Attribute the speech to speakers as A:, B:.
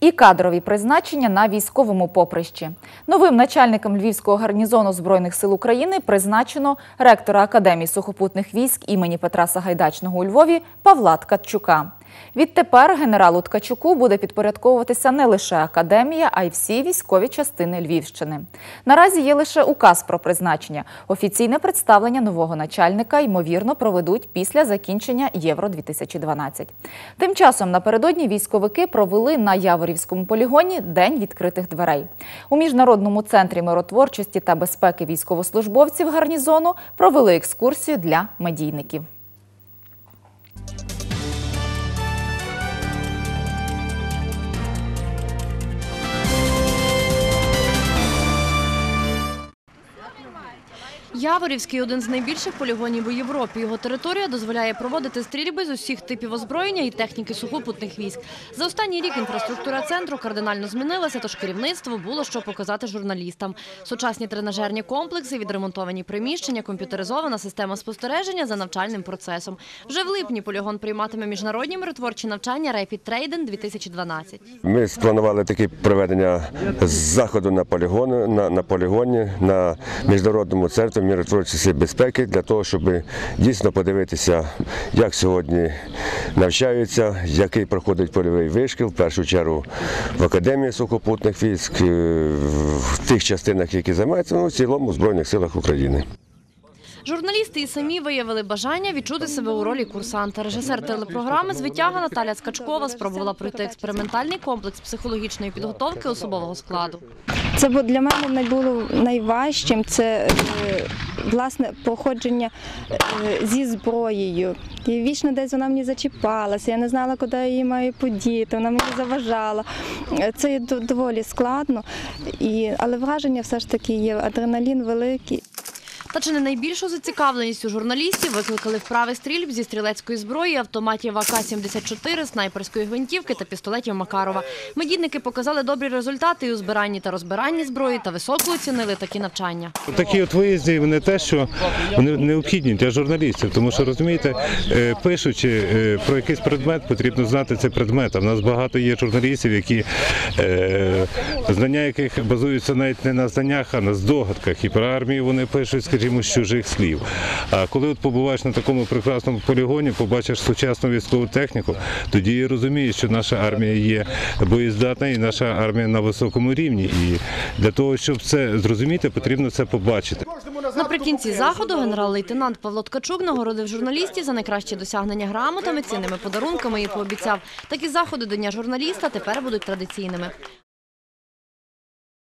A: І кадрові призначення на військовому поприщі. Новим начальником Львівського гарнізону Збройних сил України призначено ректора Академії сухопутних військ імені Петра Сагайдачного у Львові Павла Ткачука. Відтепер генералу Ткачуку буде підпорядковуватися не лише академія, а й всі військові частини Львівщини. Наразі є лише указ про призначення. Офіційне представлення нового начальника ймовірно проведуть після закінчення Євро 2012 Тим часом напередодні військовики провели на Яворівському полігоні День відкритих дверей. У міжнародному центрі миротворчості та безпеки військовослужбовців гарнізону провели екскурсію для медійників.
B: Яворівський один з найбільших полігонів у Європі. Його територія дозволяє проводити стрільби з усіх типів озброєння і техніки сухопутних військ. За останній рік інфраструктура центру кардинально змінилася, тож керівництво було що показати журналістам. Сучасні тренажерні комплекси, відремонтовані приміщення, комп'ютеризована система спостереження за навчальним процесом. Вже в липні полігон прийматиме міжнародні миротворчі навчання Rapid Training 2012.
C: Ми спланували таке проведення заходу на полігоні, на, на полігоні, на міжнародному центрі миротворчості сил безпеки для того, щоб дійсно подивитися, як сьогодні навчаються, який проходить польовий вишкіл, в першу чергу в Академії сухопутних військ, е, в тих частинах, які займаються, ну, в цілому в Збройних силах України.
B: Журналісти і самі виявили бажання відчути себе у ролі курсанта. Режисер телепрограми «Звитяга» Наталя Скачкова спробувала пройти експериментальний комплекс психологічної підготовки особового складу.
D: Це для мене було найважчим. Це е, власне походження е, зі зброєю. І вічно десь вона мені зачіпалася. Я не знала, куди її маю подіти. Вона мені заважала. Це доволі складно, але враження все ж таки є. Адреналін великий.
B: Та чи не найбільшу зацікавленість у журналістів викликали вправи стрільб зі стрілецької зброї, автоматів АК-74, снайперської гвинтівки та пістолетів Макарова. Медійники показали добрі результати і у збиранні та розбиранні зброї та високо оцінили такі навчання.
E: Такі от виїзди вони те, що вони необхідні для журналістів, тому що розумієте, е, пишучи е, про якийсь предмет, потрібно знати цей предмет. А в нас багато є журналістів, які е, знання яких базуються навіть не на знаннях, а на здогадках. І про армію вони пишуть, скажімо, з чужих слів. А коли от побуваєш на такому прекрасному полігоні, побачиш сучасну військову техніку, тоді і розумієш, що наша армія є боєздатна і наша армія на високому рівні. І для того, щоб це зрозуміти, потрібно це побачити.
B: Наприкінці заходу генерал-лейтенант Павло Ткачук нагородив журналістів за найкращі досягнення грамотами, цінними подарунками і пообіцяв, такі заходи до Дня журналіста тепер будуть традиційними.